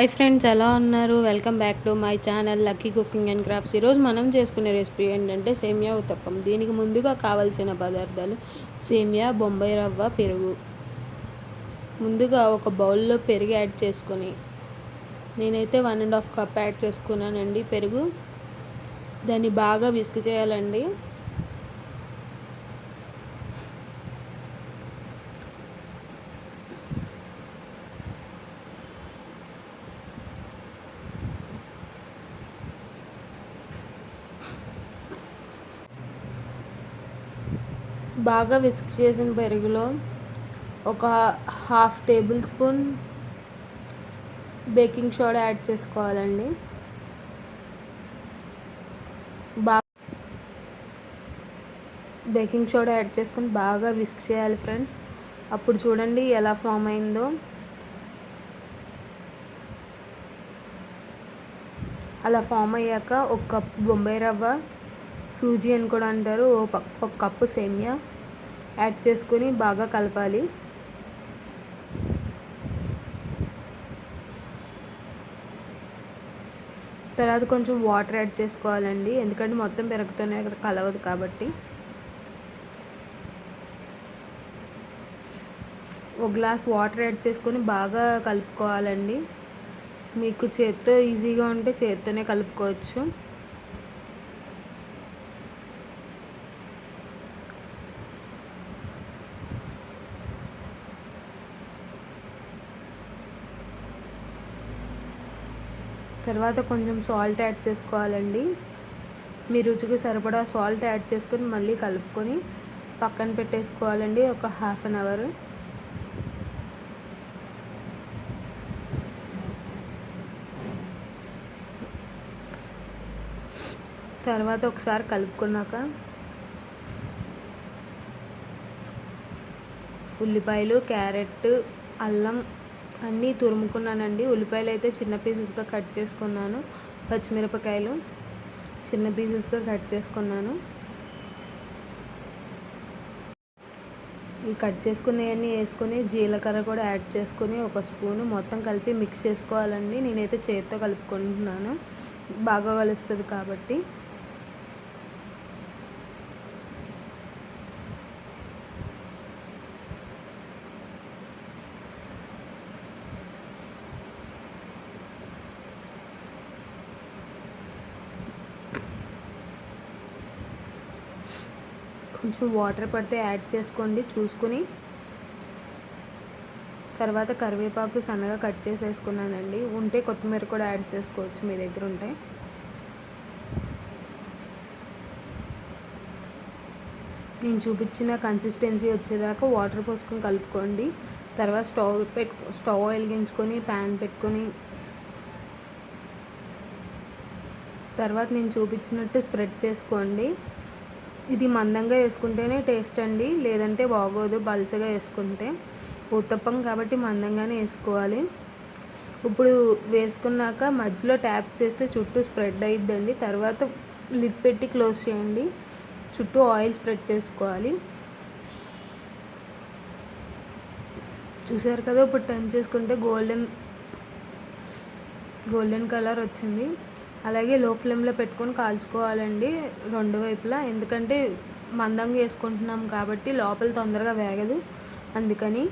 Hi friends ఎలా ఉన్నారు? Welcome back to my channel lucky cooking and crafts ఈరోజు మనం చేసుకునే రెసిపీ ఏంటంటే సేమియా ఉత్తప్పం. దీనికి ముందుగా కావాల్సిన పదార్థాలు సేమియా బొంబాయి రవ్వ పెరుగు. ముందుగా ఒక బౌల్లో పెరుగు యాడ్ చేసుకొని నేనైతే one and half cup add చేసుకున్నానండి పెరుగు. దాన్ని బాగా విసుగు చేయాలండి. బాగా విస్క్ చేసిన పెరుగులో ఒక half tablespoon baking soda add చేసుకోవాలండి. బాగా బేకింగ్ సోడా యాడ్ చేసుకొని బాగా విస్క్ చేయాలి ఫ్రెండ్స్. అప్పుడు చూడండి ఎలా ఫామ్ అయిందో. అలా ఫామ్ అయ్యాక ఒక కప్ బొంబాయి రవ్వ సూజీ అని కూడా అంటారు. ఒక కప్పు సేమియా యాడ్ చేసుకొని బాగా కలపాలి. తర్వాత కొంచెం వాటర్ యాడ్ చేసుకోవాలండి. ఎందుకంటే మొత్తం పెరుగుతూనే కలవదు కాబట్టి. ఒక గ్లాస్ వాటర్ యాడ్ చేసుకొని బాగా కలుపుకోవాలండి. మీకు చేత్తో ఈజీగా ఉంటే చేత్తోనే కలుపుకోవచ్చు. తర్వాత కొంచెం సాల్ట్ యాడ్ చేసుకోవాలండి. మీ రుచికి సరిపడా సాల్ట్ యాడ్ చేసుకొని మళ్ళీ కలుపుకొని పక్కన పెట్టేసుకోవాలండి ఒక హాఫ్ అన్ అవర్ తర్వాత ఒకసారి కలుపుకున్నాక ఉల్లిపాయలు క్యారెట్ అల్లం అన్నీ తురుముకున్నానండి. ఉల్లిపాయలు అయితే చిన్న పీసెస్గా కట్ చేసుకున్నాను. పచ్చిమిరపకాయలు చిన్న పీసెస్గా కట్ చేసుకున్నాను. ఈ కట్ చేసుకునేవన్నీ వేసుకొని జీలకర్ర కూడా యాడ్ చేసుకుని ఒక స్పూను మొత్తం కలిపి మిక్స్ చేసుకోవాలండి. నేనైతే చేతితో కలుపుకుంటున్నాను. బాగా కలుస్తుంది కాబట్టి. కొంచెం వాటర్ పడితే యాడ్ చేసుకోండి చూసుకుని. తర్వాత కరివేపాకు సన్నగా కట్ చేసేసుకున్నానండి. ఉంటే కొత్తిమీర కూడా యాడ్ చేసుకోవచ్చు మీ దగ్గర ఉంటే. నేను చూపించిన కన్సిస్టెన్సీ వచ్చేదాకా వాటర్ పోసుకొని కలుపుకోండి. తర్వాత స్టవ్ పెట్టు స్టవ్ వెలిగించుకొని ప్యాన్ పెట్టుకొని. తర్వాత నేను చూపించినట్టు స్ప్రెడ్ చేసుకోండి. ఇది మందంగా వేసుకుంటేనే టేస్ట్ అండి. లేదంటే బాగోదు బల్చగా వేసుకుంటే. ఉత్తప్పం కాబట్టి మందంగానే వేసుకోవాలి. ఇప్పుడు వేసుకున్నాక మధ్యలో ట్యాప్ చేస్తే చుట్టూ స్ప్రెడ్ అయిద్దండి. తర్వాత లిడ్ పెట్టి క్లోజ్ చేయండి. చుట్టూ ఆయిల్ స్ప్రెడ్ చేసుకోవాలి. చూసారు కదా ఇప్పుడు టర్న్ చేసుకుంటే గోల్డెన్ గోల్డెన్ కలర్ వచ్చింది. అలాగే లో ఫ్లేమ్లో పెట్టుకొని కాల్చుకోవాలండి రెండు వైపులా. ఎందుకంటే మందంగా వేసుకుంటున్నాం కాబట్టి లోపల తొందరగా వేగదు. అందుకని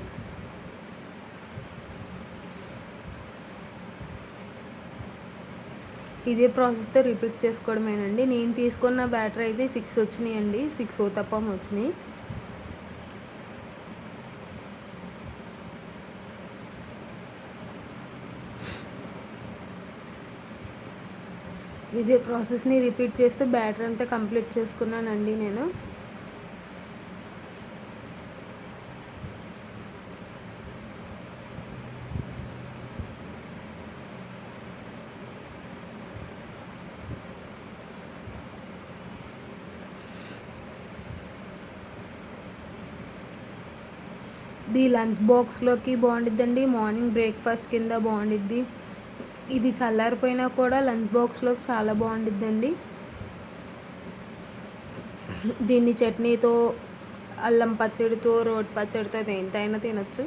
ఇదే ప్రాసెస్తో రిపీట్ చేసుకోవడమేనండి. నేను తీసుకున్న బ్యాటర్ అయితే సిక్స్ వచ్చినాయండి. సిక్స్ ఊతప్పం వచ్చినాయి. ఇదే ప్రాసెస్ని రిపీట్ చేస్తే బ్యాటర్ అంతా కంప్లీట్ చేసుకున్నానండి నేను. ఇది లంచ్ బాక్స్లోకి బాగుండిద్దండి. మార్నింగ్ బ్రేక్ఫాస్ట్ కింద బాగుండిద్ది. ఇది చల్లారిపోయినా కూడా లంచ్ బాక్స్లోకి చాలా బాగుండిద్దండి. దీన్ని చట్నీతో అల్లం పచ్చడితో రోడ్ పచ్చడితో దేనితో అయినా తినొచ్చు.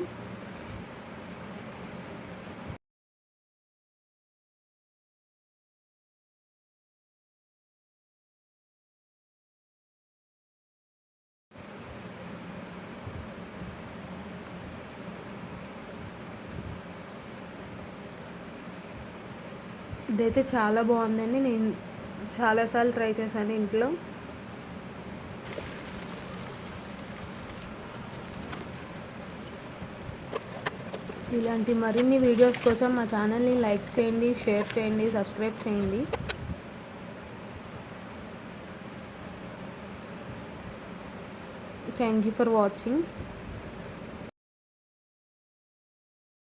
ఇదైతే చాలా బాగుందండి. నేను చాలాసార్లు ట్రై చేశాను ఇంట్లో. ఇలాంటి మరిన్ని వీడియోస్ కోసం మా ఛానల్ని లైక్ చేయండి షేర్ చేయండి సబ్స్క్రైబ్ చేయండి. Thank you for watching.